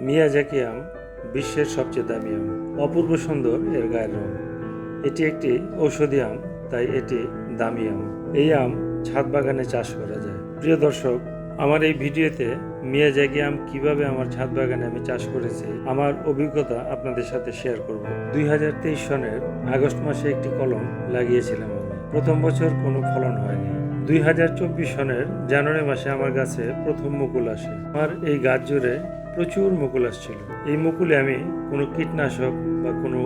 Miyazaki আম বিশ্বের সবচেয়ে দামি আম। অপূর্ব সুন্দর এর গায়ের রং। এটি একটি ঔষধি আম, তাই এটি দামি আম। এই আম ছাদ বাগানে চাষ করা যায়। প্রিয় দর্শক, আমার এই ভিডিওতে মিয়া মিয়াজাকি আম কীভাবে আমার ছাদ বাগানে আমি চাষ করেছি, আমার অভিজ্ঞতা আপনাদের সাথে শেয়ার করব। দুই হাজার তেইশ সনের আগস্ট মাসে একটি কলম লাগিয়েছিলাম আমি। প্রথম বছর কোনো ফলন হয়নি। দুই হাজার চব্বিশ সনের জানুয়ারি মাসে আমার গাছে প্রথম মুকুল আসে। আমার এই গাছ জুড়ে প্রচুর মুকুল আসছিল। এই মুকুলে আমি কোনো কীটনাশক বা কোনো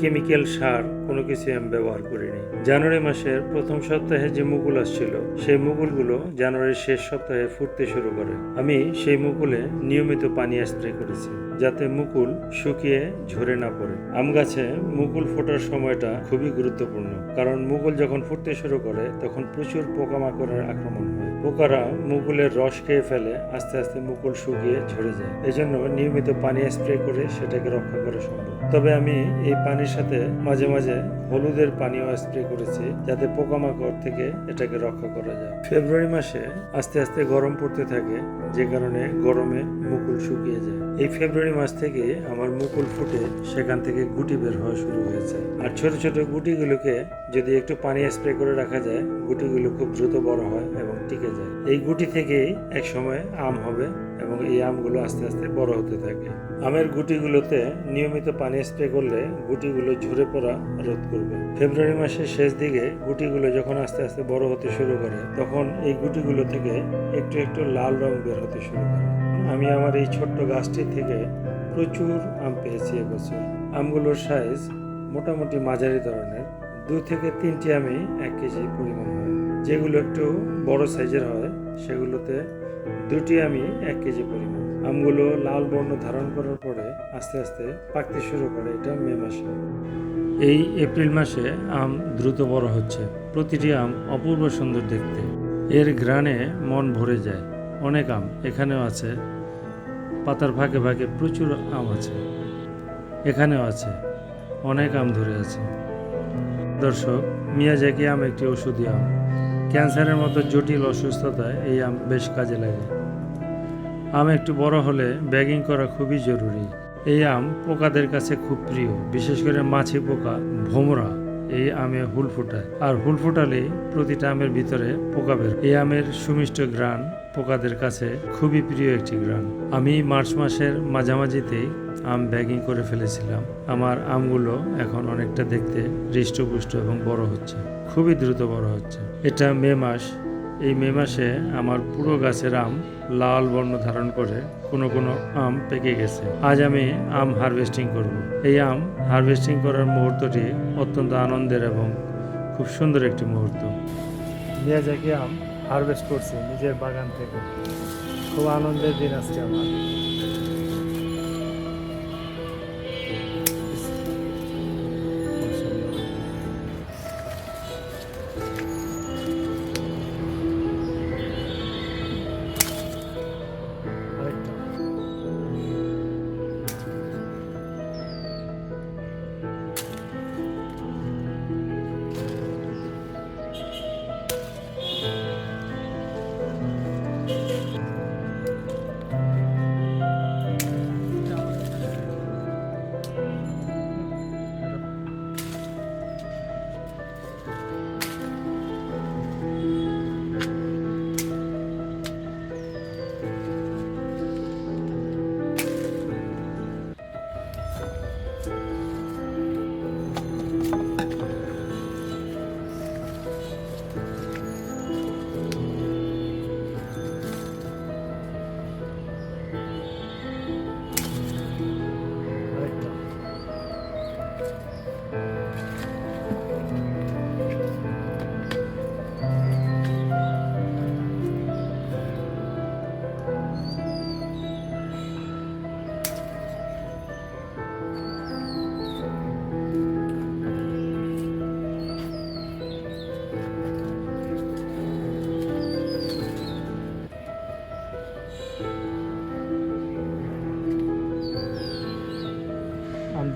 কেমিক্যাল সার কোনো কিছু আমি ব্যবহার করিনি। জানুয়ারি মাসের প্রথম সপ্তাহে যে মুকুল আসছিল, সেই মুকুলগুলো জানুয়ারির শেষ সপ্তাহে ফুটতে শুরু করে। আমি সেই মুকুলে নিয়মিত পানি স্প্রে করেছি। যাতে মুকুল শুকিয়ে ঝরে না পড়ে। আম গাছে মুকুল ফোটার সময়টা খুবই গুরুত্বপূর্ণ, কারণ মুকুল যখন ফুটতে শুরু করে, তখন প্রচুর পোকামাকড়ের আক্রমণ হয়। পোকারা মুকুলের রস খেয়ে ফেলে, আস্তে আস্তে মুকুল শুকিয়ে ঝরে যায়। এজন্য নিয়মিত পানি স্প্রে করে সেটাকে রক্ষা করা সম্ভব। তবে আমি এই পানির সাথে মাঝে মাঝে হলুদের পানিও স্প্রে করেছি, যাতে পোকামাকড় থেকে এটাকে রক্ষা করা যায়। ফেব্রুয়ারি মাসে আস্তে আস্তে গরম পড়তে থাকে, যে কারণে গরমে মুকুল শুকিয়ে যায়। এই ফেব্রুয়ারি মাস থেকে আমার মুকুল ফুটে সেখান থেকে গুটি বের হওয়া শুরু হয়েছে। আর ছোট ছোট গুটিগুলোকে যদি একটু পানি স্প্রে করে রাখা যায়, গুটিগুলো খুব দ্রুত বড় হয় এবং টিকে যায়। এই গুটি থেকেই এক সময় আম হবে এবং এই আমগুলো আস্তে আস্তে বড় হতে থাকে। আমের গুটিগুলোতে নিয়মিত পানি স্প্রে করলে গুটিগুলো ঝরে পড়া রোধ করবে। ফেব্রুয়ারি মাসের শেষ দিকে গুটিগুলো যখন আস্তে আস্তে বড় হতে শুরু করে, তখন এই গুটিগুলো থেকে একটু একটু লাল রং বের হতে শুরু করে। আমি আমার এই ছোট্ট গাছটি থেকে প্রচুর আম পেয়েছি এবছর। আমগুলোর সাইজ মোটামুটি মাঝারি ধরনের। দু থেকে তিনটি আমি এক কেজি পরিমাণ হয়, যেগুলো একটু বড় সাইজের হয়। সেগুলোতে দুটি আমি এক কেজি পরিমাণ। আমগুলো লাল বর্ণ ধারণ করার পরে আস্তে আস্তে পাকতে শুরু করে, এটা মে মাসে। এই এপ্রিল মাসে আম দ্রুত বড় হচ্ছে। প্রতিটি আম অপূর্ব সুন্দর দেখতে। এর গ্রানে মন ভরে যায়। অনেক আম এখানেও আছে। পাতার ফাঁকে ফাঁকে প্রচুর আম আছে। এখানেও আছে। অনেক আম ধরে আছে। দর্শক, মিয়া মিয়াজাকি আম একটি ওষুধি আম। ক্যান্সারের মতো জটিল অসুস্থতায় এই আম বেশ কাজে লাগে। আম একটু বড় হলে ব্যাগিং করা খুবই জরুরি। এই আম পোকাদের কাছে খুব প্রিয়, বিশেষ করে মাছি পোকা, ভোমরা, এই আমে হুল ফোটায়। আর হুল ফোটালে প্রতিটা আমের ভিতরে পোকা বের এই আমের সুমিষ্ট গ্রান পোকাদের কাছে খুবই প্রিয় একটি গ্রান আমি মার্চ মাসের মাঝামাঝিতেই আম ব্যাগিং করে ফেলেছিলাম। আমার আমগুলো এখন অনেকটা দেখতে হৃষ্টপুষ্ট এবং বড় হচ্ছে। খুবই দ্রুত বড় হচ্ছে। এটা মে মাস। এই মে মাসে আমার পুরো গাছের আম লাল বর্ণ ধারণ করে কোনো কোনো আম পেকে গেছে। আজ আমি আম হারভেস্টিং করব। এই আম হারভেস্টিং করার মুহূর্তটি অত্যন্ত আনন্দের এবং খুব সুন্দর একটি মুহূর্ত। মিয়াজাকি আম হারভেস্ট করছি নিজের বাগান থেকে। খুব আনন্দের দিন আজকে আমার।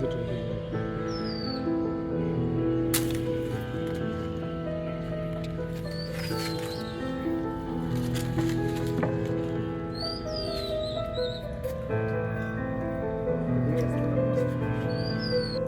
দুটো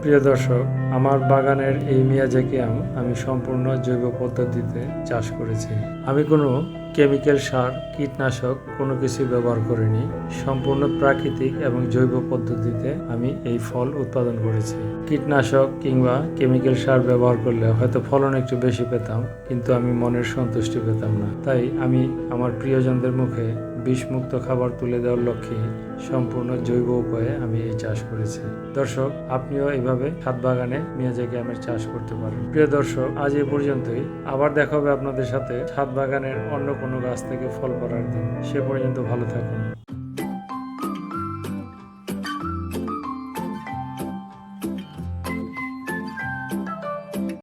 প্রিয় দর্শক, আমার বাগানের এই মিয়া আম আমি সম্পূর্ণ জৈব পদ্ধতিতে চাষ করেছি। আমি কোনো কেমিক্যাল সার, কীটনাশক কোনো কিছু ব্যবহার করিনি। সম্পূর্ণ প্রাকৃতিক এবং জৈব পদ্ধতিতে আমি এই ফল উৎপাদন করেছি। কীটনাশক কিংবা কেমিক্যাল সার ব্যবহার করলে হয়তো ফলন একটু বেশি পেতাম, কিন্তু আমি মনের সন্তুষ্টি পেতাম না। তাই আমি আমার প্রিয়জনদের মুখে বিষমুক্ত খাবার তুলে দেওয়ার লক্ষ্যে সম্পূর্ণ জৈব উপায়ে আমি এই চাষ করেছি। দর্শক, আপনিও এইভাবে ছাদ বাগানে মিয়াজাকি আমের চাষ করতে পারেন। প্রিয় দর্শক, আজ এ পর্যন্তই। আবার দেখা হবে আপনাদের সাথে ছাদ বাগানের অন্য কোনো গাছ থেকে ফল পড়ার দিন। সে পর্যন্ত ভালো থাকুন।